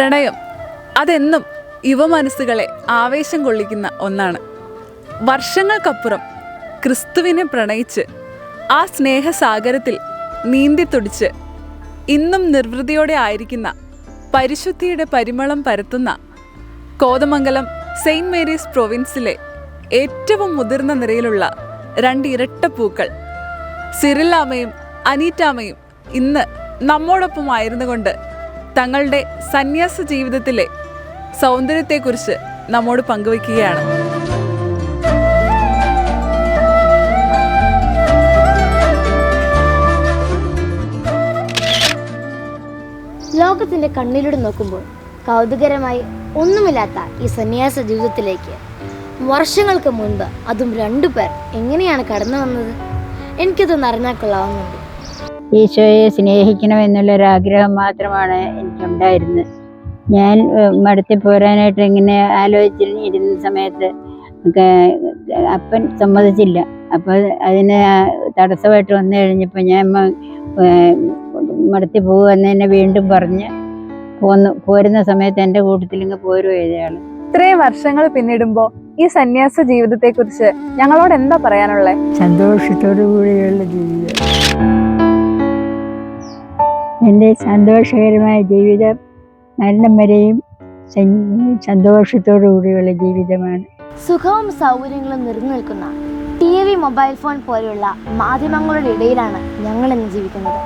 പ്രണയം. അതെന്നും യുവമനസ്സുകളെ ആവേശം കൊള്ളിക്കുന്ന ഒന്നാണ്. വർഷങ്ങൾക്കപ്പുറം ക്രിസ്തുവിനെ പ്രണയിച്ച് ആ സ്നേഹസാഗരത്തിൽ നീന്തിത്തുടിച്ച് ഇന്നും നിർവൃതിയോടെ ആയിരിക്കുന്ന പരിശുദ്ധിയുടെ പരിമളം പരത്തുന്ന കോതമംഗലം സെയിന്റ് മേരീസ് പ്രൊവിൻസിലെ ഏറ്റവും മുതിർന്ന നിരയിലുള്ള രണ്ട് ഇരട്ട പൂക്കൾ സിറില്ലാമയും അനീറ്റാമയും ഇന്ന് നമ്മോടൊപ്പം കൊണ്ട് തങ്ങളുടെ സന്യാസ ജീവിതത്തിലെ സൗന്ദര്യത്തെക്കുറിച്ച് നമ്മോട് പങ്കുവയ്ക്കുകയാണ്. ലോകത്തിന്റെ കണ്ണിലൂടെ നോക്കുമ്പോൾ കൗതുകരമായി ഒന്നുമില്ലാത്ത ഈ സന്യാസ ജീവിതത്തിലേക്ക് വർഷങ്ങൾക്ക് മുൻപ് അതും രണ്ടു പേർ എങ്ങനെയാണ് കടന്നു വന്നത്? എനിക്കതൊന്ന് അറിഞ്ഞാൽ കൊള്ളാവുന്നുണ്ട്. ഈശോയെ സ്നേഹിക്കണമെന്നുള്ളൊരാഗ്രഹം മാത്രമാണ് എനിക്കുണ്ടായിരുന്നത്. ഞാൻ മടുത്തി പോരാനായിട്ട് ഇങ്ങനെ ആലോചിച്ചിരുന്ന സമയത്ത് അപ്പൻ സമ്മതിച്ചില്ല. അപ്പോൾ അതിന് തടസ്സമായിട്ട് വന്നു കഴിഞ്ഞപ്പോൾ ഞാൻ മടുത്തി പോകുമെന്ന് എന്നെ വീണ്ടും പറഞ്ഞ് പോന്നു. പോരുന്ന സമയത്ത് എന്റെ കൂട്ടത്തിൽ ഇങ്ങ് പോരുക ഇയാൾ. ഇത്രയും വർഷങ്ങൾ പിന്നിടുമ്പോൾ ഈ സന്യാസ ജീവിതത്തെക്കുറിച്ച് ഞങ്ങളോട് എന്താ പറയാനുള്ളത് സന്തോഷത്തോടു കൂടിയുള്ള ജീവിതം. എന്റെ സന്തോഷകരമായ ജീവിതം മരണം വരെയും സന്തോഷത്തോടുകൂടിയുള്ള സന്തോഷത്തോടു കൂടിയുള്ള ജീവിതമാണ്. സുഖവും സൗകര്യങ്ങളും നിറഞ്ഞു നിൽക്കുന്ന ടി വി മൊബൈൽ ഫോൺ പോലെയുള്ള മാധ്യമങ്ങളുടെ ഇടയിലാണ് ഞങ്ങൾ ഇന്ന് ജീവിക്കുന്നത്.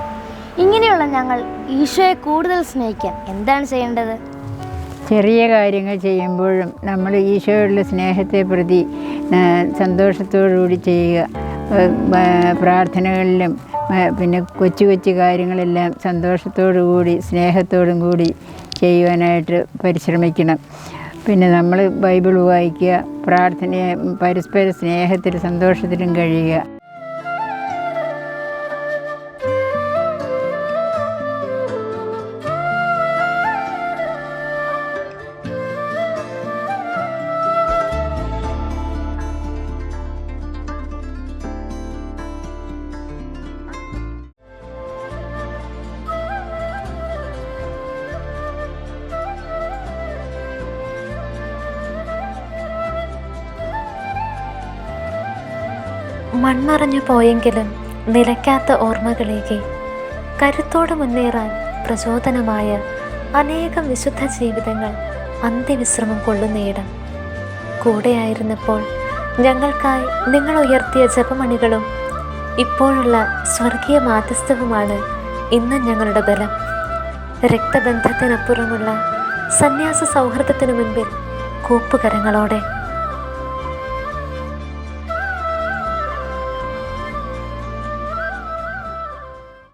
ഇങ്ങനെയുള്ള ഞങ്ങൾ ഈശോയെ കൂടുതൽ സ്നേഹിക്കാൻ എന്താണ് ചെയ്യേണ്ടത്? ചെറിയ കാര്യങ്ങൾ ചെയ്യുമ്പോഴും നമ്മൾ ഈശോയുള്ള സ്നേഹത്തെ പ്രതി സന്തോഷത്തോടുകൂടി കൂടി ചെയ്യുക. പ്രാർത്ഥനകളിലും പിന്നെ കൊച്ചു കൊച്ചു കാര്യങ്ങളെല്ലാം സന്തോഷത്തോടു കൂടി സ്നേഹത്തോടും കൂടി ചെയ്യുവാനായിട്ട് പരിശ്രമിക്കണം. പിന്നെ നമ്മൾ ബൈബിൾ വായിക്കുക പ്രാർത്ഥനയെ പരസ്പര സ്നേഹത്തിൽ സന്തോഷത്തിലും കഴിയുക. മൺമറഞ്ഞു പോയെങ്കിലും നിലയ്ക്കാത്ത ഓർമ്മകളിലേക്ക് കരുത്തോടെ മുന്നേറാൻ പ്രചോദനമായ അനേകം വിശുദ്ധ ജീവിതങ്ങൾ അന്ത്യവിശ്രമം കൊള്ളുന്നയിടം കൂടെയായിരുന്നപ്പോൾ ഞങ്ങൾക്കായി നിങ്ങൾ ഉയർത്തിയ ജപമണികളും ഇപ്പോഴുള്ള സ്വർഗീയ മാധ്യസ്ഥവുമാണ് ഇന്ന് ഞങ്ങളുടെ ബലം. രക്തബന്ധത്തിനപ്പുറമുള്ള സന്യാസ സൗഹൃദത്തിനു മുൻപിൽ കൂപ്പുകരങ്ങളോടെ